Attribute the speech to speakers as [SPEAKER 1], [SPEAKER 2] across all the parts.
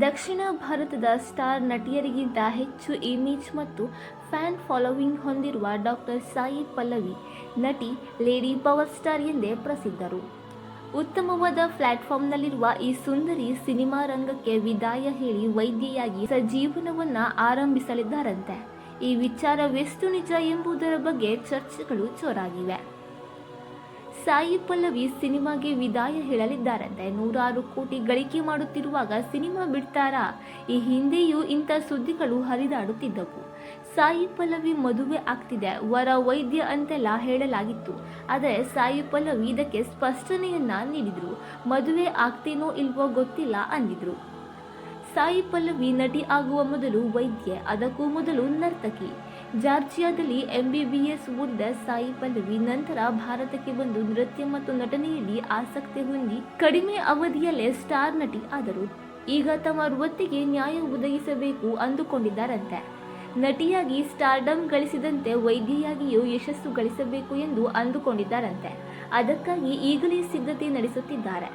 [SPEAKER 1] ದಕ್ಷಿಣ ಭಾರತದ ಸ್ಟಾರ್ ನಟಿಯರಿಗಿಂತ ಹೆಚ್ಚು ಇಮೇಜ್ ಮತ್ತು ಫ್ಯಾನ್ ಫಾಲೋವಿಂಗ್ ಹೊಂದಿರುವ ಡಾಕ್ಟರ್ ಸಾಯಿ ಪಲ್ಲವಿ, ನಟಿ ಲೇಡಿ ಪವರ್ ಸ್ಟಾರ್ ಎಂದೇ ಪ್ರಸಿದ್ಧರು. ಉತ್ತಮವಾದ ಪ್ಲಾಟ್ಫಾರ್ಮ್ನಲ್ಲಿರುವ ಈ ಸುಂದರಿ ಸಿನಿಮಾ ರಂಗಕ್ಕೆ ವಿದಾಯ ಹೇಳಿ ವೈದ್ಯೆಯಾಗಿ ಸಜೀವನವನ್ನು ಆರಂಭಿಸಲಿದ್ದಾರಂತೆ. ಈ ವಿಚಾರವೆಷ್ಟು ನಿಜ ಎಂಬುದರ ಬಗ್ಗೆ ಚರ್ಚೆಗಳು ಜೋರಾಗಿವೆ. ಸಾಯಿ ಪಲ್ಲವಿ ಸಿನಿಮಾಗೆ ವಿದಾಯ ಹೇಳಲಿದ್ದಾರಂತೆ. ನೂರಾರು ಕೋಟಿ ಗಳಿಕೆ ಮಾಡುತ್ತಿರುವಾಗ ಸಿನಿಮಾ ಬಿಡ್ತಾರಾ? ಈ ಹಿಂದೆಯೂ ಇಂಥ ಸುದ್ದಿಗಳು ಹರಿದಾಡುತ್ತಿದ್ದವು. ಸಾಯಿ ಪಲ್ಲವಿ ಮದುವೆ ಆಗ್ತಿದೆ. ವರ ವೈದ್ಯ ಅಂತೆಲ್ಲ ಹೇಳಲಾಗಿತ್ತು. ಆದರೆ ಸಾಯಿ ಪಲ್ಲವಿ ಇದಕ್ಕೆ ಸ್ಪಷ್ಟನೆಯನ್ನ ನೀಡಿದ್ರು. ಮದುವೆ ಆಗ್ತೇನೋ ಇಲ್ವೋ ಗೊತ್ತಿಲ್ಲ ಅಂದಿದ್ರು. ಸಾಯಿ ಪಲ್ಲವಿ ನಟಿ ಆಗುವ ಮೊದಲು ವೈದ್ಯ, ಅದಕ್ಕೂ ಮೊದಲು ನರ್ತಕಿ. ಜಾರ್ಜಿಯಾದಲ್ಲಿ ಎಂಬಿಬಿಎಸ್ ಓದಿದ ಸಾಯಿ ಪಲ್ಲವಿ ನಂತರ ಭಾರತಕ್ಕೆ ಬಂದು ನೃತ್ಯ ಮತ್ತು ನಟನೆಯಲ್ಲಿ ಆಸಕ್ತಿ ಹೊಂದಿ ಕಡಿಮೆ ಅವಧಿಯಲ್ಲೇ ಸ್ಟಾರ್ ನಟಿ ಆದರು. ಈಗ ತಮ್ಮ ವೃತ್ತಿಗೆ ನ್ಯಾಯ ಒದಗಿಸಬೇಕು ಅಂದುಕೊಂಡಿದ್ದಾರಂತೆ. ನಟಿಯಾಗಿ ಸ್ಟಾರ್ಡಮ್ ಗಳಿಸಿದಂತೆ ವೈದ್ಯೆಯಾಗಿಯೂ ಯಶಸ್ಸು ಗಳಿಸಬೇಕು ಎಂದು ಅಂದುಕೊಂಡಿದ್ದಾರಂತೆ. ಅದಕ್ಕಾಗಿ ಈಗಲೇ ಸಿದ್ಧತೆ ನಡೆಸುತ್ತಿದ್ದಾರೆ.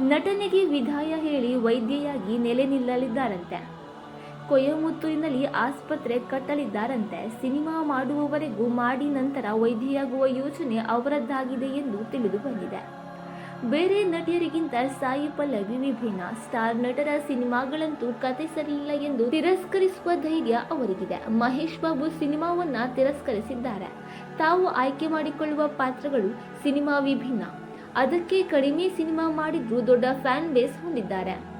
[SPEAKER 1] ನಟನೆಗೆ ವಿದಾಯ ಹೇಳಿ ವೈದ್ಯೆಯಾಗಿ ನೆಲೆ ನಿಲ್ಲಲಿದ್ದಾರಂತೆ. ಕೊಯಮುತ್ತೂರಿನಲ್ಲಿ ಆಸ್ಪತ್ರೆ ಕಟ್ಟಲಿದ್ದಾರಂತೆ. ಸಿನಿಮಾ ಮಾಡುವವರೆಗೂ ಮಾಡಿ ನಂತರ ವೈದ್ಯೆಯಾಗುವ ಯೋಚನೆ ಅವರದ್ದಾಗಿದೆ ಎಂದು ತಿಳಿದು ಬಂದಿದೆ. ಬೇರೆ ನಟಿಯರಿಗಿಂತ ಸಾಯಿ ಪಲ್ಲವಿ, ವಿಭಿನ್ನ ಸ್ಟಾರ್ ನಟರ ಸಿನಿಮಾಗಳಂತೂ ಕತೆ ಸರಿಯಿಲ್ಲ ಎಂದು ತಿರಸ್ಕರಿಸುವ ಧೈರ್ಯ ಅವರಿಗಿದೆ. ಮಹೇಶ್ ಬಾಬು ಸಿನಿಮಾವನ್ನ ತಿರಸ್ಕರಿಸಿದ್ದಾರೆ. ತಾವು ಆಯ್ಕೆ ಮಾಡಿಕೊಳ್ಳುವ ಪಾತ್ರಗಳು ಸಿನಿಮಾ ವಿಭಿನ್ನ. ಅದಕ್ಕೆ ಕಡಿಮೆ ಸಿನಿಮಾ ಮಾಡಿದ್ರು ದೊಡ್ಡ ಫ್ಯಾನ್ ಬೇಸ್ ಹೊಂದಿದ್ದಾರೆ.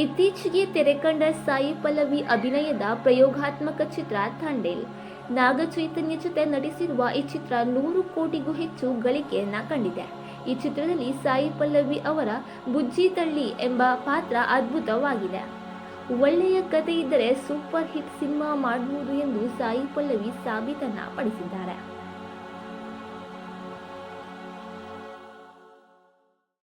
[SPEAKER 1] ಇತ್ತೀಚೆಗೆ ತೆರೆಕಂಡ ಸಾಯಿ ಪಲ್ಲವಿ ಅಭಿನಯದ ಪ್ರಯೋಗಾತ್ಮಕ ಚಿತ್ರ ಥಂಡೇಲ್. ನಾಗಚೈತನ್ಯ ಜೊತೆ ನಟಿಸಿರುವ ಈ ಚಿತ್ರ ನೂರು ಕೋಟಿಗೂ ಹೆಚ್ಚು ಗಳಿಕೆಯನ್ನ ಕಂಡಿದೆ. ಈ ಚಿತ್ರದಲ್ಲಿ ಸಾಯಿ ಪಲ್ಲವಿ ಅವರ ಬುಜ್ಜಿ ತಳ್ಳಿ ಎಂಬ ಪಾತ್ರ ಅದ್ಭುತವಾಗಿದೆ. ಒಳ್ಳೆಯ ಕಥೆ ಇದ್ದರೆ ಸೂಪರ್ ಹಿಟ್ ಸಿನಿಮಾ ಮಾಡಬಹುದು ಎಂದು ಸಾಯಿ ಪಲ್ಲವಿ ಸಾಬೀತನ್ನ ಪಡಿಸಿದ್ದಾರೆ.